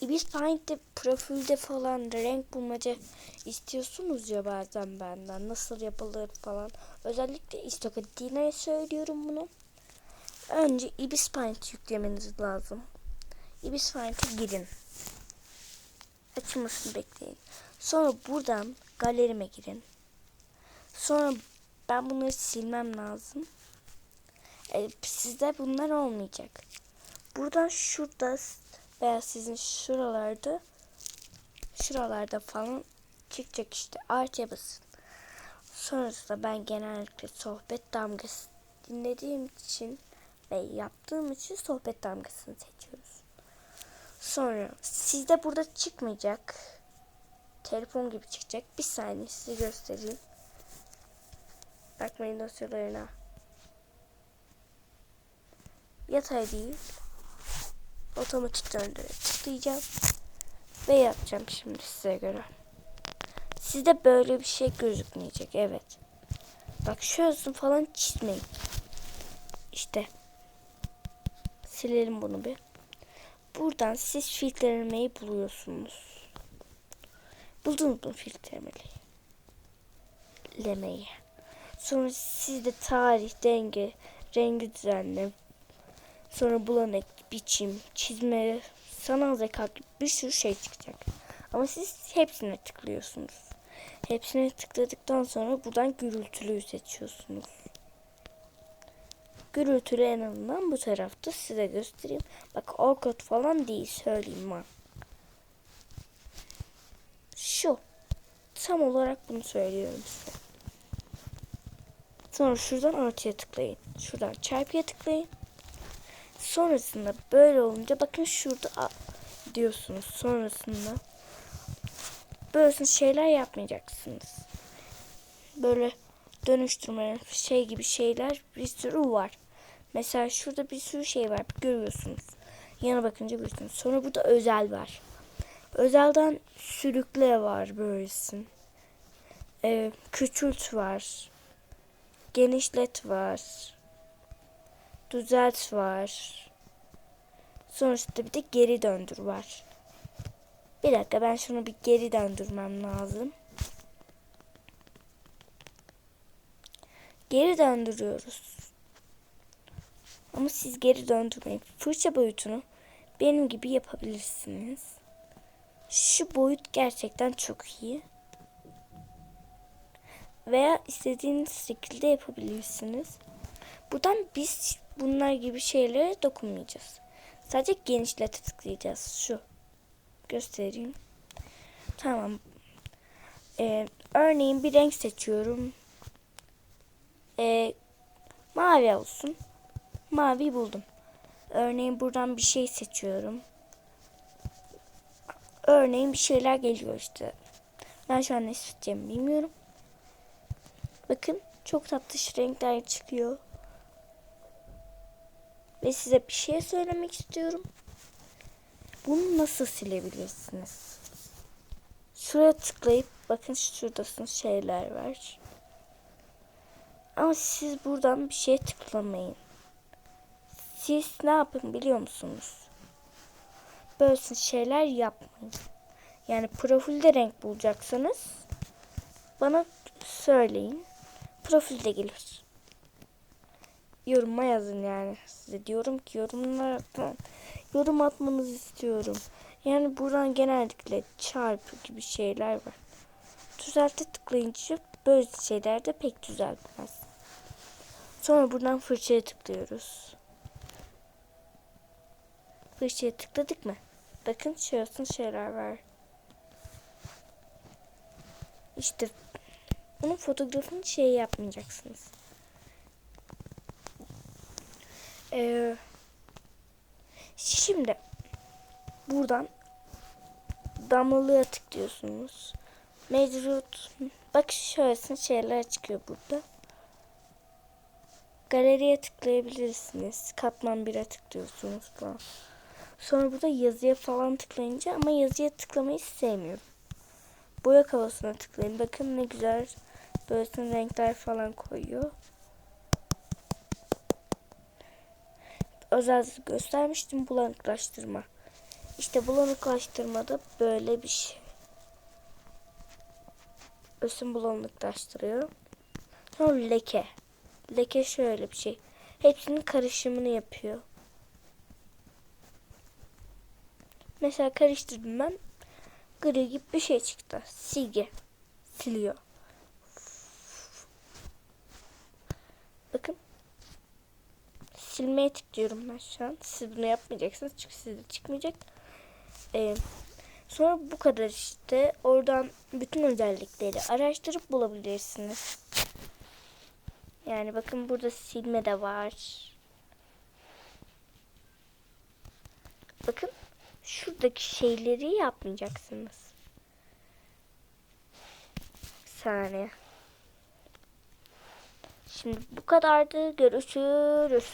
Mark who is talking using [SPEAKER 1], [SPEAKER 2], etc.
[SPEAKER 1] Ibis Paint'te profilde falan renk bulmaca istiyorsunuz ya bazen benden. Nasıl yapılır falan. Özellikle Istokadina'ya söylüyorum bunu. Önce Ibis Paint yüklemeniz lazım. Ibis Paint'e girin. Açılmasını bekleyin. Sonra buradan galerime girin. Sonra ben bunları silmem lazım. E, sizde bunlar olmayacak. Buradan şurada veya sizin şuralarda şuralarda falan çıkacak işte artıya basın. Sonrasında ben genellikle sohbet damgası dinlediğim için ve yaptığım için sohbet damgasını seçiyoruz. Sonra sizde burada çıkmayacak. Telefon gibi çıkacak. Bir saniye size göstereyim. Bakmayın dosyalarına. Yatay değil. Otomatik döndüre tıklayacağım. Ve yapacağım şimdi size göre. Sizde böyle bir şey gözükmeyecek. Evet. Bak şu falan çizmeyin. İşte. Silelim bunu bir. Buradan siz filtrelemeyi buluyorsunuz. Buldunuz mu filtrelemeyi? Lemeyi. Sonra sizde tarih, denge, rengi düzenle, sonra bulanık, biçim, çizme, sanal zeka bir sürü şey çıkacak. Ama siz hepsine tıklıyorsunuz. Hepsine tıkladıktan sonra buradan gürültülüyü seçiyorsunuz. Gürültülü en azından bu tarafta size göstereyim. Bak o kod falan değil söyleyeyim ben. Şu. Tam olarak bunu söylüyorum size. Sonra şuradan artıya tıklayın. Şuradan çarpıya tıklayın. Sonrasında böyle olunca bakın şurada diyorsunuz. Sonrasında böyle şeyler yapmayacaksınız. Böyle dönüştürme şey gibi şeyler bir sürü var. Mesela şurada bir sürü şey var görüyorsunuz. Yana bakınca görüyorsunuz. Sonra burada özel var. Özelden sürükle var böylesin. Ee, küçült var. Genişlet var. Düzelt var. Sonrasında bir de geri döndür var. Bir dakika ben şunu bir geri döndürmem lazım. Geri döndürüyoruz. Ama siz geri döndürmeyin. Fırça boyutunu benim gibi yapabilirsiniz. Şu boyut gerçekten çok iyi. Veya istediğiniz şekilde yapabilirsiniz. Buradan biz bunlar gibi şeylere dokunmayacağız. Sadece genişlete tıklayacağız. Şu. Göstereyim. Tamam. Ee, örneğin bir renk seçiyorum. Ee, mavi olsun. Mavi buldum. Örneğin buradan bir şey seçiyorum. Örneğin bir şeyler geliyor işte. Ben şu an ne seçeceğimi bilmiyorum. Bakın çok tatlı renkler çıkıyor. Ve size bir şey söylemek istiyorum. Bunu nasıl silebilirsiniz? Şuraya tıklayıp bakın şuradasın şeyler var. Ama siz buradan bir şeye tıklamayın. Siz ne yapın biliyor musunuz? Böyle şeyler yapmayın. Yani profilde renk bulacaksanız bana söyleyin. Profilde gelir. Yoruma yazın yani. Size diyorum ki yorumlara yorum atmanızı istiyorum. Yani buradan genellikle çarpı gibi şeyler var. Düzelte tıklayınca böyle şeyler de pek düzeltmez. Sonra buradan fırçaya tıklıyoruz. Fırçaya tıkladık mı? Bakın şurasında şeyler var. İşte bunun fotoğrafını şey yapmayacaksınız. Ee, şimdi buradan damlalığa tıklıyorsunuz. Mevcut bak şöyle şeyler çıkıyor burada. Galeriye tıklayabilirsiniz. Katman 1'e tıklıyorsunuz falan. Sonra burada yazıya falan tıklayınca ama yazıya tıklamayı sevmiyorum. Boya havasına tıklayın. Bakın ne güzel böyle renkler falan koyuyor. Özel göstermiştim bulanıklaştırma. İşte bulanıklaştırmada böyle bir şey. Ösün bulanıklaştırıyor. Sonra leke. Leke şöyle bir şey. Hepsinin karışımını yapıyor. Mesela karıştırdım ben. Gri gibi bir şey çıktı. Silgi. Siliyor. Bakın. Silmeye tıklıyorum ben şu an. Siz bunu yapmayacaksınız çünkü sizde çıkmayacak. Ee, sonra bu kadar işte. Oradan bütün özellikleri araştırıp bulabilirsiniz. Yani bakın burada silme de var. Bakın şuradaki şeyleri yapmayacaksınız. Bir saniye. Şimdi bu kadardı. Görüşürüz.